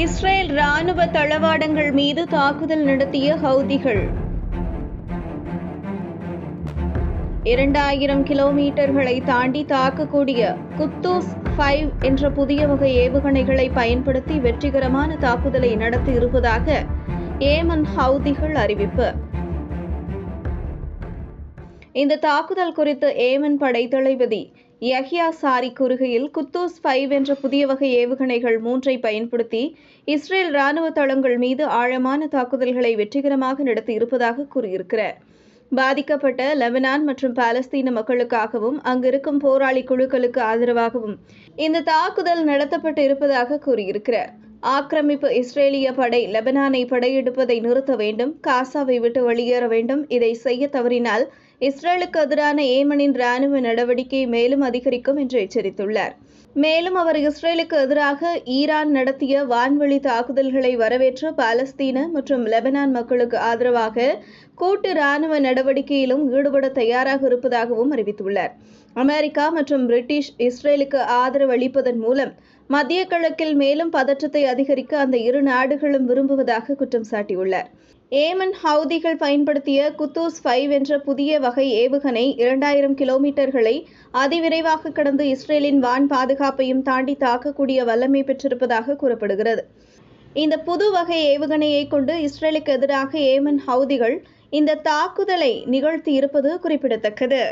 Israel ராணுவ தளவாடங்கள் மீது தாக்குதல் நடத்திய ஹவுதிகள். இரண்டாயிரம் கிலோமீட்டர்களை தாண்டி தாக்கக்கூடிய குத்தூஸ் ஃபைவ் என்ற புதிய வகை ஏவுகணைகளை பயன்படுத்தி வெற்றிகரமான தாக்குதலை நடத்தி இருப்பதாக ஏமன் ஹவுதிகள் அறிவிப்பு. இந்த தாக்குதல் குறித்து ஏமன் படை தளபதி யஹ்யா சாரி கூறுகையில் குத்தூஸ் ஃபைவ் என்ற புதிய வகை ஏவுகணைகள் மூன்றை பயன்படுத்தி இஸ்ரேல் ராணுவ தளங்கள் மீது ஆழமான தாக்குதல்களை வெற்றிகரமாக நடத்தி இருப்பதாக கூறியிருக்கிறார். பாதிக்கப்பட்ட லெபனான் மற்றும் பாலஸ்தீன மக்களுக்காகவும் அங்கிருக்கும் போராளி குழுக்களுக்கு ஆதரவாகவும் இந்த தாக்குதல் நடத்தப்பட்டு இருப்பதாக கூறியிருக்கிறார். ஆக்கிரமிப்பு இஸ்ரேலிய படை லெபனானை படையெடுப்பதை நிறுத்த வேண்டும் காசாவை விட்டு வெளியேற வேண்டும் இதை செய்ய தவறினால் இஸ்ரேலுக்கு எதிரான ஏமனின் ராணுவ நடவடிக்கை மேலும் அதிகரிக்கும் என்று எச்சரித்துள்ளார். மேலும் அவர் இஸ்ரேலுக்கு எதிராக ஈரான் நடத்திய வான்வழி தாக்குதல்களை வரவேற்று பாலஸ்தீன மற்றும் லெபனான் மக்களுக்கு ஆதரவாக கூட்டு ராணுவ நடவடிக்கையிலும் ஈடுபட தயாராக இருப்பதாகவும் அறிவித்துள்ளார். அமெரிக்கா மற்றும் பிரிட்டிஷ் இஸ்ரேலுக்கு ஆதரவு அளிப்பதன் மூலம் மத்திய கிழக்கில் மேலும் பதற்றத்தை அதிகரிக்க அந்த இரு நாடுகளும் விரும்புவதாக குற்றம் சாட்டியுள்ளார் ஏமன் ஹவுதிகள் பயன்படுத்திய குத்தூஸ் ஃபைவ் என்ற புதிய வகை ஏவுகணை இரண்டாயிரம் கிலோமீட்டர்களை அதிவிரைவாக கடந்து இஸ்ரேலின் வான் பாதுகாப்பையும் தாண்டி தாக்கக்கூடிய வல்லமை பெற்றிருப்பதாக கூறப்படுகிறது. இந்த புது வகை ஏவுகணையை கொண்டு இஸ்ரேலுக்கு எதிராக ஏமன் ஹவுதிகள் இந்த தாக்குதலை நிகழ்த்தி இருப்பது குறிப்பிடத்தக்கது.